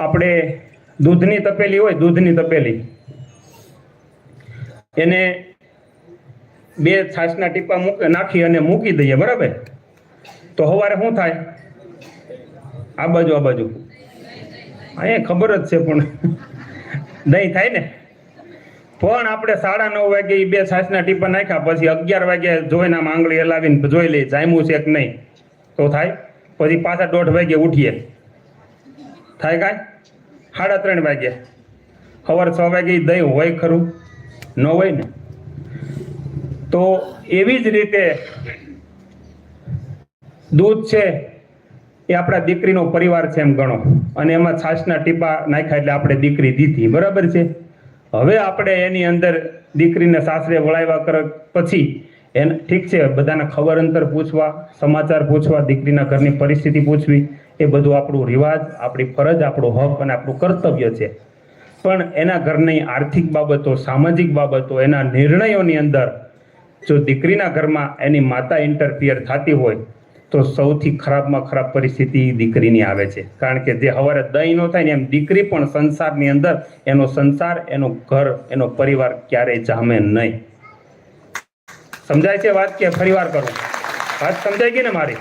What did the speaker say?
આપણે દૂધની તપેલી હોય, દૂધની તપેલી. એને બે છાશના ટીપા નાખી અને મૂકી દઈએ, બરાબર? તો સવારે શું થાય? આ બાજુ આ બાજુ. અહીંયા ખબર જ છે પણ દહીં થાય ને? પણ આપણે સાડા નવ વાગે બે છાશના ટીપા નાખ્યા, પછી અગિયાર વાગે જોઈને આમ આંગળી હલાવીને જોઈ લઈએ, જામ્યું છે કે નહીં? તો થાય. પછી પાછા દોઢ વાગે ઉઠીએ. થાય કાંઈ? સાડા ત્રણ વાગ્યા. સવાર છ વાગે દહીં હોય ખરું? ન હોય ને? તો એવી જ રીતે દૂધ છે એ આપણા દીકરીનો પરિવાર છે એમ ગણો. અને એમાં છાશના ટીપા નાખ્યા એટલે આપણે દીકરી દીધી. બરાબર છે? હવે આપણે એની અંદર દીકરીને સાસરે વળાવ્યા કર પછી એને ઠીક છે, બધાને ખબર અંતર પૂછવા, સમાચાર પૂછવા, દીકરીના ઘરની પરિસ્થિતિ પૂછવી, એ બધું આપણું રિવાજ, આપણી ફરજ, આપણો હક અને આપણું કર્તવ્ય છે. પણ એના ઘરની આર્થિક બાબતો, સામાજિક બાબતો, એના નિર્ણયોની અંદર જો દીકરીના ઘરમાં એની માતા ઇન્ટરફિયર થતી હોય, તો સૌથી ખરાબમાં ખરાબ પરિસ્થિતિ દીકરીની આવે છે. કારણ કે જે હવારે દહીં નો થાય ને એમ દીકરી પણ સંસારની અંદર એનો સંસાર, એનો ઘર, એનો પરિવાર ક્યારેય જામે નહીં. સમજાય છે વાત કે ફરીવાર કરો? વાત સમજાઈ ગઈ ને મારી?